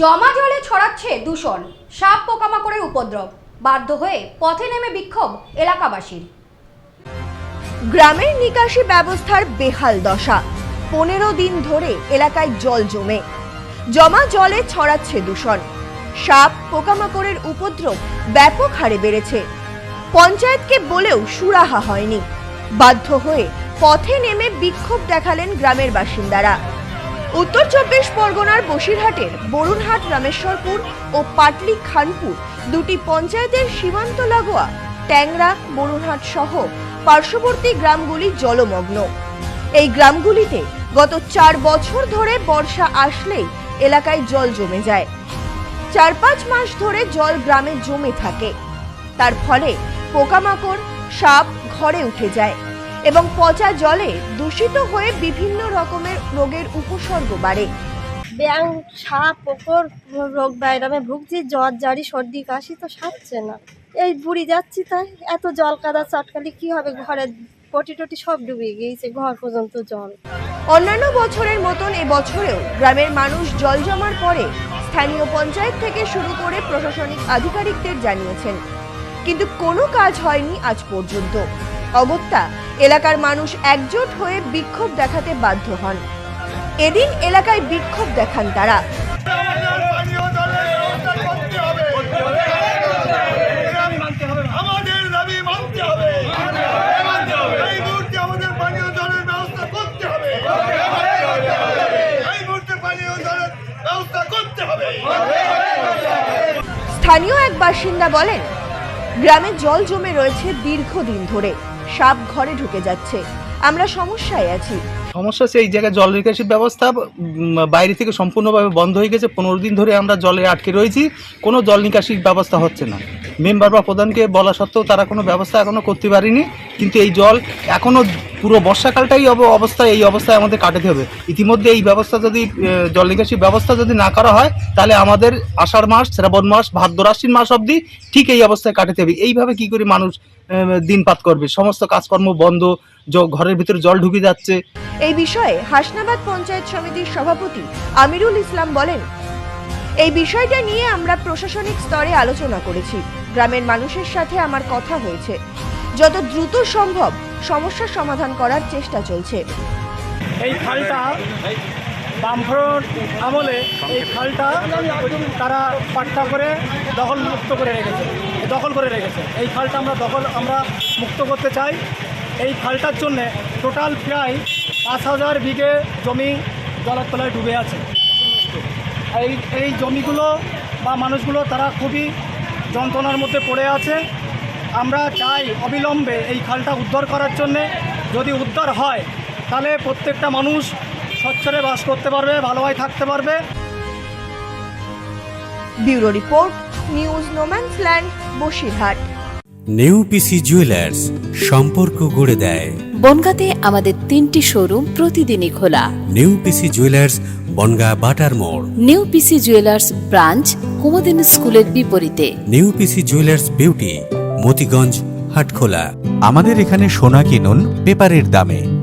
জমা জলে ছড়াচ্ছে দূষণ। সাপ পোকামাকড়ের উপদ্রব। বাধ্য হয়ে পথে নেমে বিক্ষোভ এলাকাবাসীর। গ্রামের নিকাশি ব্যবস্থার বেহাল দশা। পনেরো দিন ধরে এলাকায় জল জমে। জমা জলে ছড়াচ্ছে দূষণ। সাপ পোকামাকড়ের উপদ্রব ব্যাপক হারে বেড়েছে। পঞ্চায়েতকে বলেও সুরাহা হয়নি। বাধ্য হয়ে পথে নেমে বিক্ষোভ দেখালেন গ্রামের বাসিন্দারা। উত্তর চব্বিশ পরগনার বসিরহাটের বরুণহাট রামেশ্বরপুর ও পাটলি খানপুর দুটি পঞ্চায়েতের সীমান্ত লাগোয়া ট্যাংরা, বরুণহাট সহ পার্শ্ববর্তী গ্রামগুলি জলমগ্ন। এই গ্রামগুলিতে গত চার বছর ধরে বর্ষা আসলেই এলাকায় জল জমে যায়। চার পাঁচ মাস ধরে জল গ্রামে জমে থাকে। তার ফলে পোকামাকড়, সাপ ঘরে উঠে যায়। এবং পচা জলে দূষিত হয়ে বিভিন্ন রকমের রোগের উপসর্গ বাড়ে। ব্যাং সাপ পোকর রোগ বাইরামে ভুগছি জ্বর জারি সর্দি কাশি তো সারছে না। এই বুড়ি যাচ্ছি তাই এত জল কাদা চটকালি কি হবে? ঘরে পটি টটি সব ডুবে গিয়েছে ঘর পর্যন্ত জল। অন্যান্য বছরের মতন এবছরেও গ্রামের মানুষ জল জমার পরে স্থানীয় পঞ্চায়েত থেকে শুরু করে প্রশাসনিক আধিকারিকদের জানিয়েছেন। কিন্তু কোনো কাজ হয়নি আজ পর্যন্ত। অগত্যা এলাকার মানুষ একজোট হয়ে বিক্ষোভ দেখাতে বাধ্য হন। এদিন এলাকায় বিক্ষোভ দেখান তারা। স্থানীয় এক বাসিন্দা বলেন গ্রামে জল জমে রয়েছে দীর্ঘদিন ধরে। সাপ ঘরে ঢুকে যাচ্ছে। আমরা সমস্যায় আছি। সমস্যা সেই জায়গায় জল নিকাশি ব্যবস্থা বাইরে থেকে সম্পূর্ণভাবে বন্ধ হয়ে গেছে। পনেরো দিন ধরে আমরা জলে আটকে রয়েছি। কোনো জল নিকাশির ব্যবস্থা হচ্ছে না। মেম্বার বা প্রধানকে বলা সত্ত্বেও তারা কোনো ব্যবস্থা এখনও করতে পারিনি। কিন্তু এই জল এখনও পুরো বর্ষাকালটাই অব- অবস্থা, এই অবস্থায় আমাদের কাটাতে হবে। ইতিমধ্যে এই ব্যবস্থা যদি জল নিকাশি ব্যবস্থা যদি না করা হয়, তাহলে আমাদের আষাঢ় মাস, শ্রাবণ মাস ভাদ্র আশ্বিন মাস অবধি ঠিক এই অবস্থায় কাটাতে হবে। এইভাবে কি করে মানুষ দিনপাত করবে? সমস্ত কাজকর্ম বন্ধ ঘরের ভিতরে জল ঢুকে যাচ্ছে। এই বিষয়ে হাসনাবাদ পঞ্চায়েত সমিতির সভাপতি আমিরুল ইসলাম বলেন, এই বিষয়টা নিয়ে আমরা প্রশাসনিক স্তরে আলোচনা করেছি। গ্রামের মানুষের সাথে আমার কথা হয়েছে। যত দ্রুত সম্ভব সমস্যার সমাধান করার চেষ্টা চলছে। এই খালটা বামফ্রন্ট আমলে এই খালটা তারা পাট্টা করে দখল মুক্ত করে রেখেছে, দখল করে রেখেছে। এই খালটা আমরা দখল, আমরা মুক্ত করতে চাই। এই খালটার জন্যে টোটাল প্রায় পাঁচ হাজার বিঘে জমি জলের তলায় ডুবে আছে। এই এই জমিগুলো বা মানুষগুলো তারা খুবই যন্ত্রণার মধ্যে পড়ে আছে। আমরা চাই অবিলম্বে এই খালটা উদ্ধার করার জন্যে যদি উদ্ধার হয় তাহলে প্রত্যেকটা মানুষ স্বচ্ছরে বাস করতে পারবে ভালোভাবে থাকতে পারবে। Bureau report news no man's land Basirhat. New PC jewellers সম্পর্ক গড়ে দেয়। বনগাঁতে আমাদের তিনটি শোরুম প্রতিদিনই খোলা। নেউপিসি জুয়েলার্স বনগা বাটার মোড়। নিউ পিসি জুয়েলার্স ব্রাঞ্চ কুমদিন স্কুলের বিপরীতে। New PC jewellers beauty Motiganj Hatkhola. আমাদের এখানে সোনা কিনুন পেপারের দামে।